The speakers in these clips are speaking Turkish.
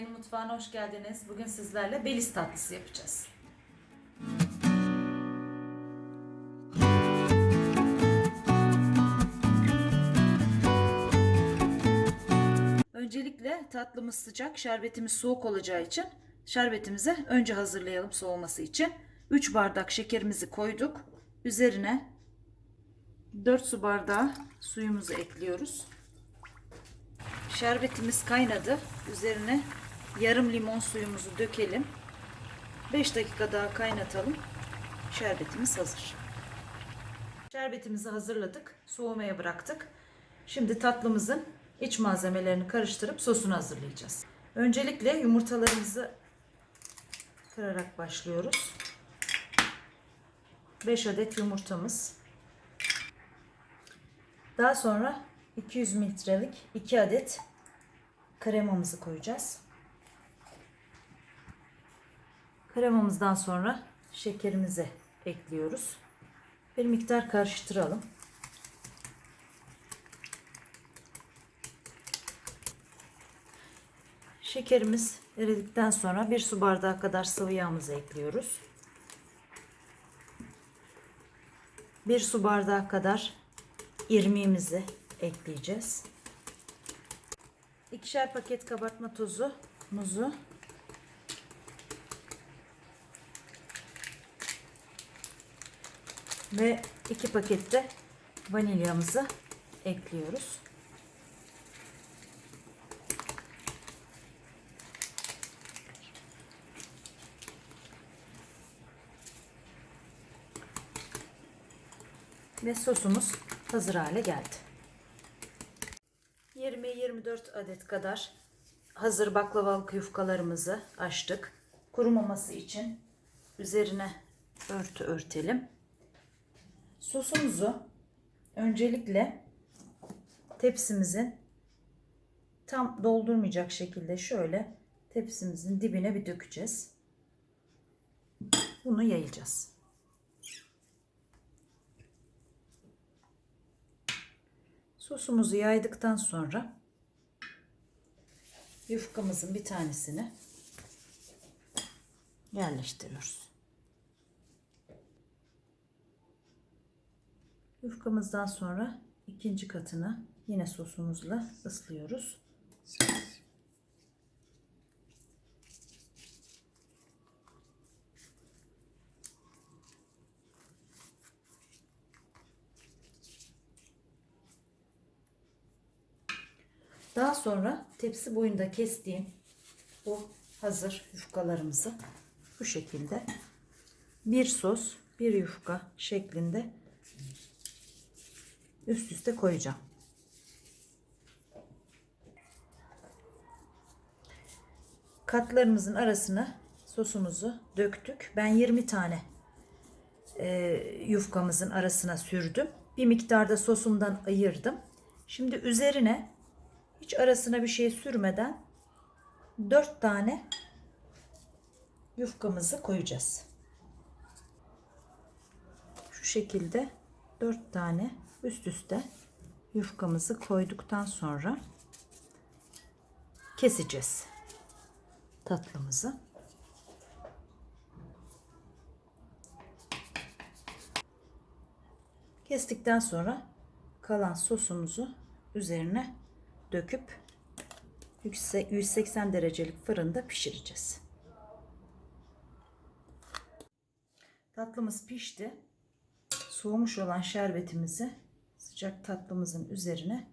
Aylin Mutfağı'na hoş geldiniz. Bugün sizlerle Beliz tatlısı yapacağız. Öncelikle tatlımız sıcak, şerbetimiz soğuk olacağı için şerbetimizi önce hazırlayalım soğuması için. 3 bardak şekerimizi koyduk. Üzerine 4 su bardağı suyumuzu ekliyoruz. Şerbetimiz kaynadı. Üzerine yarım limon suyumuzu dökelim. 5 dakika daha kaynatalım. Şerbetimiz hazır. Şerbetimizi hazırladık. Soğumaya bıraktık. Şimdi tatlımızın iç malzemelerini karıştırıp sosunu hazırlayacağız. Öncelikle yumurtalarımızı kırarak başlıyoruz. 5 adet yumurtamız. Daha sonra 200 mililitrelik 2 adet kremamızı koyacağız. Kremamızdan sonra şekerimizi ekliyoruz. Bir miktar karıştıralım. Şekerimiz eridikten sonra bir su bardağı kadar sıvı yağımızı ekliyoruz. Bir su bardağı kadar irmiğimizi ekleyeceğiz. İkişer paket kabartma tozu, muzu ve iki pakette vanilyamızı ekliyoruz. Ve sosumuz hazır hale geldi. 20-24 adet kadar hazır baklavalık yufkalarımızı açtık. Kurumaması için üzerine örtü örtelim. Sosumuzu öncelikle tepsimizin tam doldurmayacak şekilde şöyle tepsimizin dibine bir dökeceğiz. Bunu yayacağız. Sosumuzu yaydıktan sonra yufkamızın bir tanesini yerleştiriyoruz. Yufkamızdan sonra ikinci katını yine sosumuzla ıslıyoruz. Daha sonra tepsi boyunda kestiğim bu hazır yufkalarımızı bu şekilde bir sos, bir yufka şeklinde üst üste koyacağım. Katlarımızın arasına sosumuzu döktük. Ben 20 tane e, yufkamızın arasına sürdüm. Bir miktarda sosumdan ayırdım. Şimdi üzerine hiç arasına bir şey sürmeden 4 tane yufkamızı koyacağız. Şu şekilde 4 tane üst üste yufkamızı koyduktan sonra keseceğiz tatlımızı. Kestikten sonra kalan sosumuzu üzerine döküp 180 derecelik fırında pişireceğiz. Tatlımız pişti. Soğumuş olan şerbetimizi sıcak tatlımızın üzerine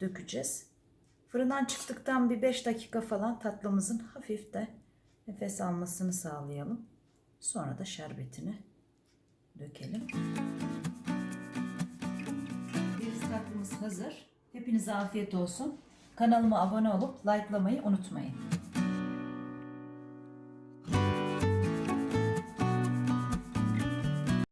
dökeceğiz. Fırından çıktıktan bir 5 dakika falan tatlımızın hafif de nefes almasını sağlayalım. Sonra da şerbetini dökelim. Bir tatlımız hazır. Hepinize afiyet olsun. Kanalıma abone olup likelamayı unutmayın.